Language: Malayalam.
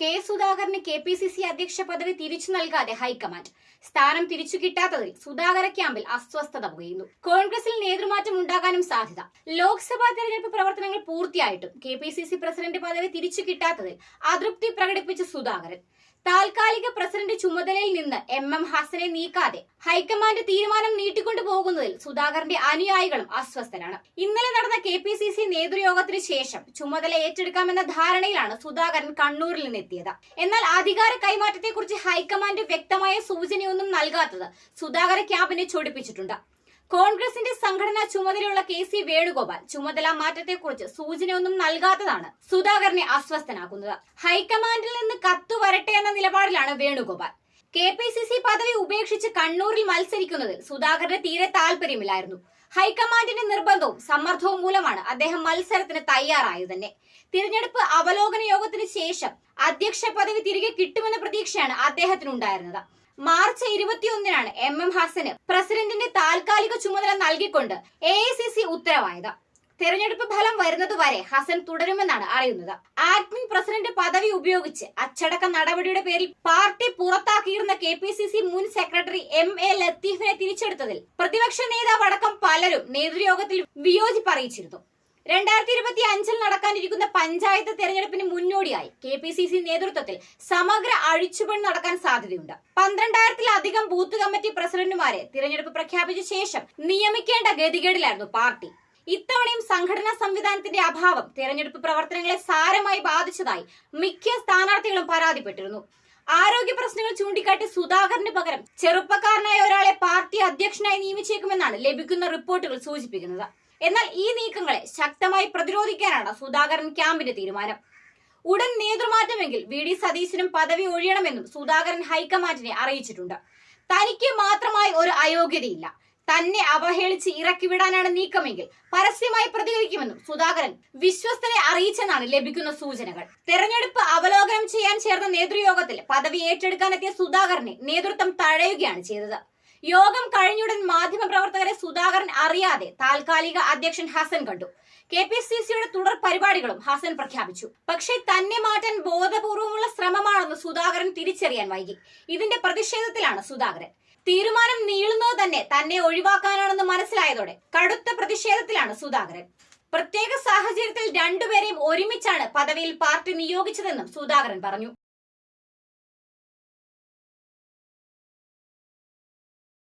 കെ സുധാകരന് കെ പി സി സി അധ്യക്ഷ പദവി തിരിച്ചു നൽകാതെ ഹൈക്കമാൻഡ്. സ്ഥാനം തിരിച്ചു കിട്ടാത്തതിൽ സുധാകര ക്യാമ്പിൽ അസ്വസ്ഥത പുകയുന്നു. കോൺഗ്രസിൽ നേതൃമാറ്റം ഉണ്ടാകാനും സാധ്യത. ലോക്സഭാ തെരഞ്ഞെടുപ്പ് പ്രവർത്തനങ്ങൾ പൂർത്തിയായിട്ടും K P C C president പദവി തിരിച്ചു കിട്ടാത്തതിൽ അതൃപ്തി പ്രകടിപ്പിച്ച സുധാകരൻ. താൽക്കാലിക പ്രസിഡന്റ് ചുമതലയിൽ നിന്ന് എം എം ഹസനെ നീക്കാതെ ഹൈക്കമാൻഡ് തീരുമാനം നീട്ടിക്കൊണ്ടു പോകുന്നതിൽ സുധാകരന്റെ അനുയായികളും അസ്വസ്ഥരാണ്. ഇന്നലെ നടന്ന കെ പി സി സി നേതൃയോഗത്തിന് ശേഷം ചുമതല ഏറ്റെടുക്കാമെന്ന ധാരണയിലാണ് സുധാകരൻ കണ്ണൂരിൽ നിന്നെത്തിയത് എന്നാൽ അധികാര കൈമാറ്റത്തെക്കുറിച്ച് ഹൈക്കമാൻഡ് വ്യക്തമായ സൂചനയൊന്നും നൽകാത്തത് സുധാകര ക്യാബിനെ ചൊടിപ്പിച്ചിട്ടുണ്ട്. കോൺഗ്രസിന്റെ സംഘടനാ ചുമതലയുള്ള കെ സി വേണുഗോപാൽ ചുമതല മാറ്റത്തെക്കുറിച്ച് സൂചനയൊന്നും നൽകാത്തതാണ് സുധാകരനെ അസ്വസ്ഥനാക്കുന്നത്. ഹൈക്കമാൻഡിൽ നിന്ന് കത്തു വരട്ടെ എന്ന നിലപാടിലാണ് Venugopal. K P C C പദവി ഉപേക്ഷിച്ച് കണ്ണൂരിൽ മത്സരിക്കുന്നതിൽ സുധാകരന് തീരെ താല്പര്യമില്ലായിരുന്നു. ഹൈക്കമാൻഡിന്റെ നിർബന്ധവും സമ്മർദ്ദവും മൂലമാണ് അദ്ദേഹം മത്സരത്തിന് തയ്യാറായത് തന്നെ തിരഞ്ഞെടുപ്പ് അവലോകന യോഗത്തിന് ശേഷം അധ്യക്ഷ പദവി തിരികെ കിട്ടുമെന്ന പ്രതീക്ഷയാണ് അദ്ദേഹത്തിനുണ്ടായിരുന്നത്. മാർച്ച് ഇരുപത്തിയൊന്നിനാണ് എം എം ഹസന് പ്രസിഡന്റിന്റെ താൽക്കാലിക ചുമതല നൽകിക്കൊണ്ട് എ ഐ സി സി ഉത്തരവായത്. തെരഞ്ഞെടുപ്പ് ഫലം വരുന്നതുവരെ ഹസൻ തുടരുമെന്നാണ് അറിയുന്നത്. ആക്ടിംഗ് പ്രസിഡന്റ് പദവി ഉപയോഗിച്ച് അച്ചടക്ക നടപടിയുടെ പേരിൽ പാർട്ടി പുറത്താക്കിയിരുന്ന കെ പി സി സി മുൻ സെക്രട്ടറി എം എ ലത്തീഫിനെ തിരിച്ചെടുത്തതിൽ പ്രതിപക്ഷ നേതാവ് അടക്കം പലരും നേതൃയോഗത്തിൽ വിയോജിപ്പ് അറിയിച്ചിരുന്നു രണ്ടായിരത്തി ഇരുപത്തി അഞ്ചിൽ നടക്കാനിരിക്കുന്ന പഞ്ചായത്ത് തെരഞ്ഞെടുപ്പിന് മുന്നോടിയായി കെ പി സി സി നേതൃത്വത്തിൽ സമഗ്ര അഴിച്ചുപണി നടക്കാൻ സാധ്യതയുണ്ട്. പന്ത്രണ്ടായിരത്തിലധികം ബൂത്ത് കമ്മിറ്റി പ്രസിഡന്റുമാരെ തിരഞ്ഞെടുപ്പ് പ്രഖ്യാപിച്ച ശേഷം നിയമിക്കേണ്ട ഗതികേടിലായിരുന്നു പാർട്ടി. ഇത്തവണയും സംഘടനാ സംവിധാനത്തിന്റെ അഭാവം തെരഞ്ഞെടുപ്പ് പ്രവർത്തനങ്ങളെ സാരമായി ബാധിച്ചതായി മിക്ക സ്ഥാനാർത്ഥികളും പരാതിപ്പെട്ടിരുന്നു. ആരോഗ്യ പ്രശ്നങ്ങൾ ചൂണ്ടിക്കാട്ടി സുധാകരന് പകരം ചെറുപ്പക്കാരനായ ഒരാളെ പാർട്ടി അധ്യക്ഷനായി നിയമിച്ചേക്കുമെന്നാണ് ലഭിക്കുന്ന റിപ്പോർട്ടുകൾ സൂചിപ്പിക്കുന്നത്. എന്നാൽ ഈ നീക്കങ്ങളെ ശക്തമായി പ്രതിരോധിക്കാനാണ് സുധാകരൻ ക്യാമ്പിന്റെ തീരുമാനം. ഉടൻ നേതൃമാറ്റമെങ്കിൽ വി ഡി സതീശനും പദവി ഒഴിയണമെന്നും സുധാകരൻ ഹൈക്കമാൻഡിനെ അറിയിച്ചിട്ടുണ്ട്. തനിക്ക് മാത്രമായി ഒരു അയോഗ്യതയില്ല. തന്നെ അവഹേളിച്ച് ഇറക്കിവിടാനാണ് നീക്കമെങ്കിൽ പരസ്യമായി പ്രതികരിക്കുമെന്നും സുധാകരൻ വിശ്വസ്തനെ അറിയിച്ചെന്നാണ് ലഭിക്കുന്ന സൂചനകൾ. തെരഞ്ഞെടുപ്പ് അവലോകനം ചെയ്യാൻ ചേർന്ന നേതൃയോഗത്തിൽ പദവി ഏറ്റെടുക്കാനെത്തിയ സുധാകരനെ നേതൃത്വം തഴയുകയാണ് ചെയ്തത്. യോഗം കഴിഞ്ഞുടൻ മാധ്യമപ്രവർത്തകരെ സുധാകരൻ അറിയാതെ താൽക്കാലിക അധ്യക്ഷൻ ഹസൻ കണ്ടു. കെ പി സി സിയുടെ തുടർ പരിപാടികളും ഹസൻ പ്രഖ്യാപിച്ചു. പക്ഷേ തന്നെ മാറ്റാൻ ബോധപൂർവമുള്ള ശ്രമമാണെന്ന് സുധാകരൻ തിരിച്ചറിയാൻ വൈകി. ഇതിന്റെ പ്രതിഷേധത്തിലാണ് സുധാകരൻ തീരുമാനം നീളുന്നത് തന്നെ തന്നെ ഒഴിവാക്കാനാണെന്ന് മനസ്സിലായതോടെ കടുത്ത പ്രതിഷേധത്തിലാണ് സുധാകരൻ. പ്രത്യേക സാഹചര്യത്തിൽ രണ്ടുപേരെയും ഒരുമിച്ചാണ് പദവിയിൽ പാർട്ടി നിയോഗിച്ചതെന്നും സുധാകരൻ പറഞ്ഞു.